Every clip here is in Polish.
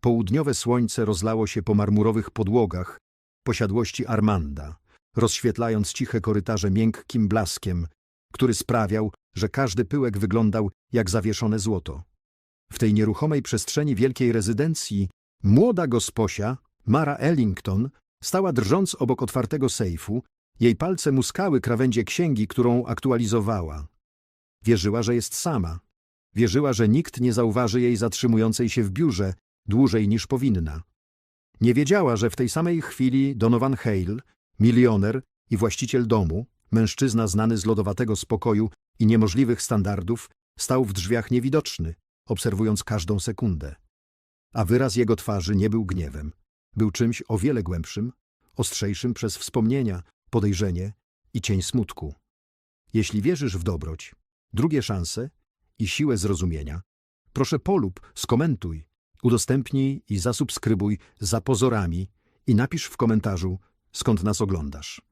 Południowe słońce rozlało się po marmurowych podłogach posiadłości Armanda, rozświetlając ciche korytarze miękkim blaskiem, który sprawiał, że każdy pyłek wyglądał jak zawieszone złoto. W tej nieruchomej przestrzeni wielkiej rezydencji młoda gosposia, Mara Ellington, stała drżąc obok otwartego sejfu, jej palce muskały krawędzie księgi, którą aktualizowała. Wierzyła, że jest sama. Wierzyła, że nikt nie zauważy jej zatrzymującej się w biurze dłużej niż powinna. Nie wiedziała, że w tej samej chwili Donovan Hale, milioner i właściciel domu, mężczyzna znany z lodowatego spokoju i niemożliwych standardów, stał w drzwiach niewidoczny, obserwując każdą sekundę. A wyraz jego twarzy nie był gniewem. Był czymś o wiele głębszym, ostrzejszym przez wspomnienia, podejrzenie i cień smutku. Jeśli wierzysz w dobroć, drugie szanse i siłę zrozumienia, proszę polub, skomentuj, udostępnij i zasubskrybuj za pozorami i napisz w komentarzu, skąd nas oglądasz.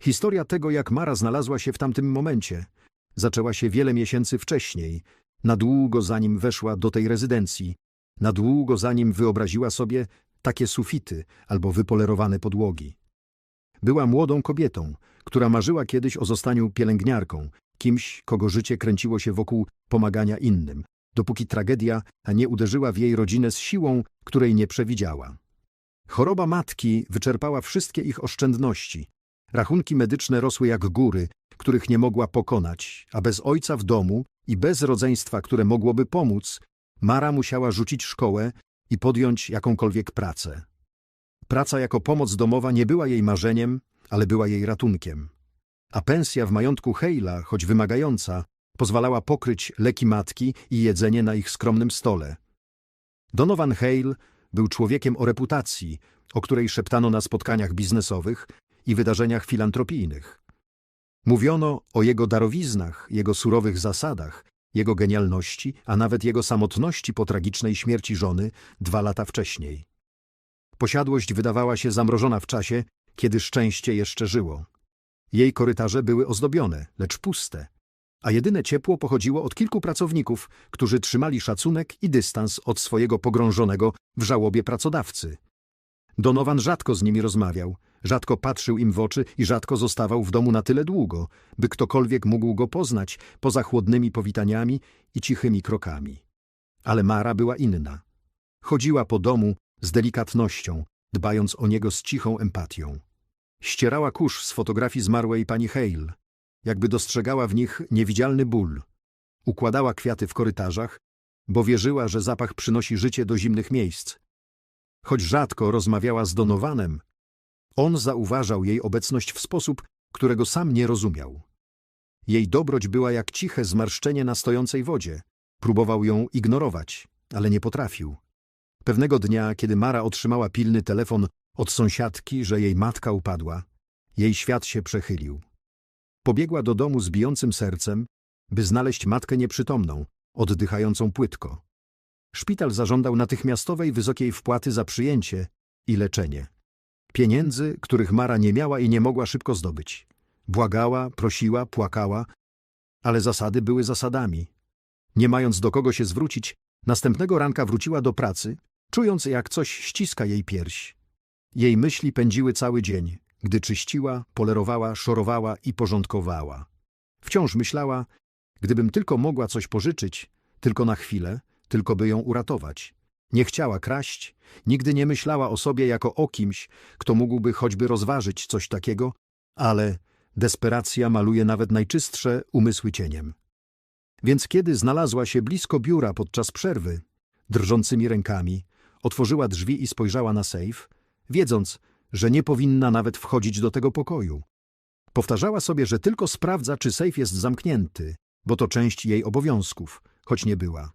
Historia tego, jak Mara znalazła się w tamtym momencie, zaczęła się wiele miesięcy wcześniej, na długo zanim weszła do tej rezydencji, na długo zanim wyobraziła sobie takie sufity albo wypolerowane podłogi. Była młodą kobietą, która marzyła kiedyś o zostaniu pielęgniarką, kimś, kogo życie kręciło się wokół pomagania innym, dopóki tragedia nie uderzyła w jej rodzinę z siłą, której nie przewidziała. Choroba matki wyczerpała wszystkie ich oszczędności. Rachunki medyczne rosły jak góry, których nie mogła pokonać, a bez ojca w domu i bez rodzeństwa, które mogłoby pomóc, Mara musiała rzucić szkołę i podjąć jakąkolwiek pracę. Praca jako pomoc domowa nie była jej marzeniem, ale była jej ratunkiem. A pensja w majątku Hejla, choć wymagająca, pozwalała pokryć leki matki i jedzenie na ich skromnym stole. Donovan Hale był człowiekiem o reputacji, o której szeptano na spotkaniach biznesowych i wydarzeniach filantropijnych. Mówiono o jego darowiznach, jego surowych zasadach, jego genialności, a nawet jego samotności po tragicznej śmierci żony dwa lata wcześniej. Posiadłość wydawała się zamrożona w czasie, kiedy szczęście jeszcze żyło. Jej korytarze były ozdobione, lecz puste, a jedyne ciepło pochodziło od kilku pracowników, którzy trzymali szacunek i dystans od swojego pogrążonego w żałobie pracodawcy. Donovan rzadko z nimi rozmawiał, rzadko patrzył im w oczy i rzadko zostawał w domu na tyle długo, by ktokolwiek mógł go poznać poza chłodnymi powitaniami i cichymi krokami. Ale Mara była inna. Chodziła po domu z delikatnością, dbając o niego z cichą empatią. Ścierała kurz z fotografii zmarłej pani Hale, jakby dostrzegała w nich niewidzialny ból. Układała kwiaty w korytarzach, bo wierzyła, że zapach przynosi życie do zimnych miejsc. Choć rzadko rozmawiała z Donowanem, on zauważał jej obecność w sposób, którego sam nie rozumiał. Jej dobroć była jak ciche zmarszczenie na stojącej wodzie. Próbował ją ignorować, ale nie potrafił. Pewnego dnia, kiedy Mara otrzymała pilny telefon od sąsiadki, że jej matka upadła, jej świat się przechylił. Pobiegła do domu z bijącym sercem, by znaleźć matkę nieprzytomną, oddychającą płytko. Szpital zażądał natychmiastowej wysokiej wpłaty za przyjęcie i leczenie. Pieniędzy, których Mara nie miała i nie mogła szybko zdobyć. Błagała, prosiła, płakała, ale zasady były zasadami. Nie mając do kogo się zwrócić, następnego ranka wróciła do pracy, czując jak coś ściska jej pierś. Jej myśli pędziły cały dzień, gdy czyściła, polerowała, szorowała i porządkowała. Wciąż myślała, gdybym tylko mogła coś pożyczyć, tylko na chwilę, tylko by ją uratować. Nie chciała kraść, nigdy nie myślała o sobie jako o kimś, kto mógłby choćby rozważyć coś takiego, ale desperacja maluje nawet najczystsze umysły cieniem. Więc kiedy znalazła się blisko biura podczas przerwy, drżącymi rękami, otworzyła drzwi i spojrzała na sejf, wiedząc, że nie powinna nawet wchodzić do tego pokoju. Powtarzała sobie, że tylko sprawdza, czy sejf jest zamknięty, bo to część jej obowiązków, choć nie była.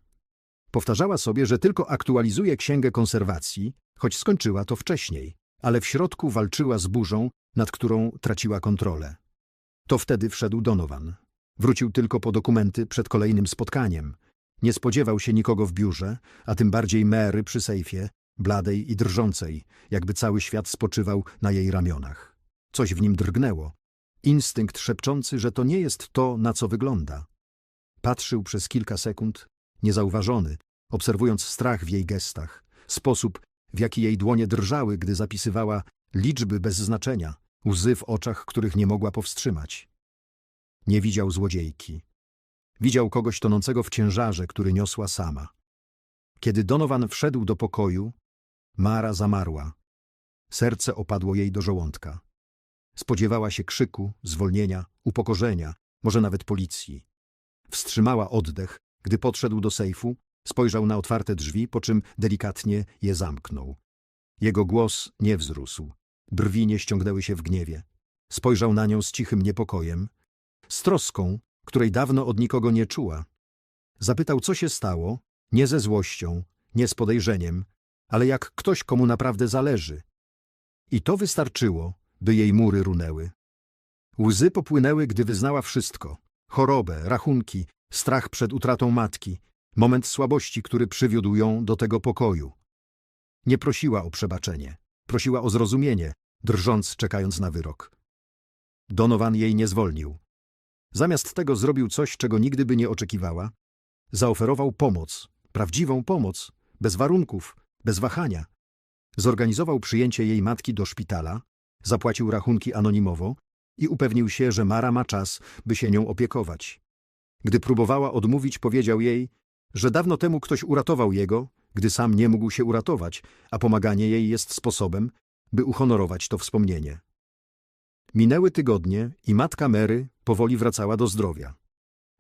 Powtarzała sobie, że tylko aktualizuje księgę konserwacji, choć skończyła to wcześniej, ale w środku walczyła z burzą, nad którą traciła kontrolę. To wtedy wszedł Donovan. Wrócił tylko po dokumenty przed kolejnym spotkaniem. Nie spodziewał się nikogo w biurze, a tym bardziej Mary przy sejfie, bladej i drżącej, jakby cały świat spoczywał na jej ramionach. Coś w nim drgnęło. Instynkt szepczący, że to nie jest to, na co wygląda. Patrzył przez kilka sekund, niezauważony, obserwując strach w jej gestach, sposób, w jaki jej dłonie drżały, gdy zapisywała liczby bez znaczenia, łzy w oczach, których nie mogła powstrzymać. Nie widział złodziejki. Widział kogoś tonącego w ciężarze, który niosła sama. Kiedy Donovan wszedł do pokoju, Mara zamarła. Serce opadło jej do żołądka. Spodziewała się krzyku, zwolnienia, upokorzenia, może nawet policji. Wstrzymała oddech, gdy podszedł do sejfu, spojrzał na otwarte drzwi, po czym delikatnie je zamknął. Jego głos nie wzrósł. Brwi nie ściągnęły się w gniewie. Spojrzał na nią z cichym niepokojem, z troską, której dawno od nikogo nie czuła. Zapytał, co się stało, nie ze złością, nie z podejrzeniem, ale jak ktoś, komu naprawdę zależy. I to wystarczyło, by jej mury runęły. Łzy popłynęły, gdy wyznała wszystko. Chorobę, rachunki, strach przed utratą matki, moment słabości, który przywiódł ją do tego pokoju. Nie prosiła o przebaczenie, prosiła o zrozumienie, drżąc, czekając na wyrok. Donovan jej nie zwolnił. Zamiast tego zrobił coś, czego nigdy by nie oczekiwała. Zaoferował pomoc, prawdziwą pomoc, bez warunków, bez wahania. Zorganizował przyjęcie jej matki do szpitala, zapłacił rachunki anonimowo i upewnił się, że Mara ma czas, by się nią opiekować. Gdy próbowała odmówić, powiedział jej, że dawno temu ktoś uratował jego, gdy sam nie mógł się uratować, a pomaganie jej jest sposobem, by uhonorować to wspomnienie. Minęły tygodnie i matka Mary powoli wracała do zdrowia.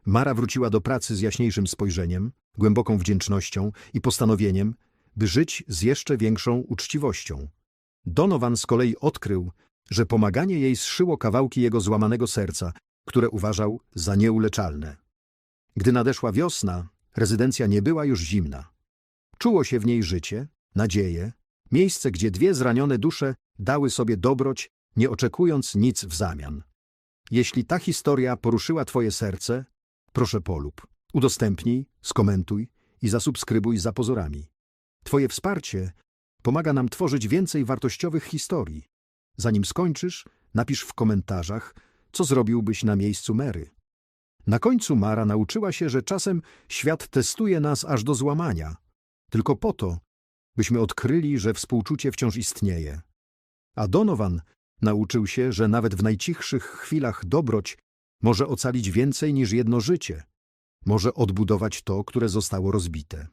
Mara wróciła do pracy z jaśniejszym spojrzeniem, głęboką wdzięcznością i postanowieniem, by żyć z jeszcze większą uczciwością. Donovan z kolei odkrył, że pomaganie jej zszyło kawałki jego złamanego serca, które uważał za nieuleczalne. Gdy nadeszła wiosna, rezydencja nie była już zimna. Czuło się w niej życie, nadzieję, miejsce, gdzie dwie zranione dusze dały sobie dobroć, nie oczekując nic w zamian. Jeśli ta historia poruszyła Twoje serce, proszę polub, udostępnij, skomentuj i zasubskrybuj za pozorami. Twoje wsparcie pomaga nam tworzyć więcej wartościowych historii. Zanim skończysz, napisz w komentarzach, co zrobiłbyś na miejscu Mary. Na końcu Mara nauczyła się, że czasem świat testuje nas aż do złamania, tylko po to, byśmy odkryli, że współczucie wciąż istnieje. A Donovan nauczył się, że nawet w najcichszych chwilach dobroć może ocalić więcej niż jedno życie, może odbudować to, które zostało rozbite.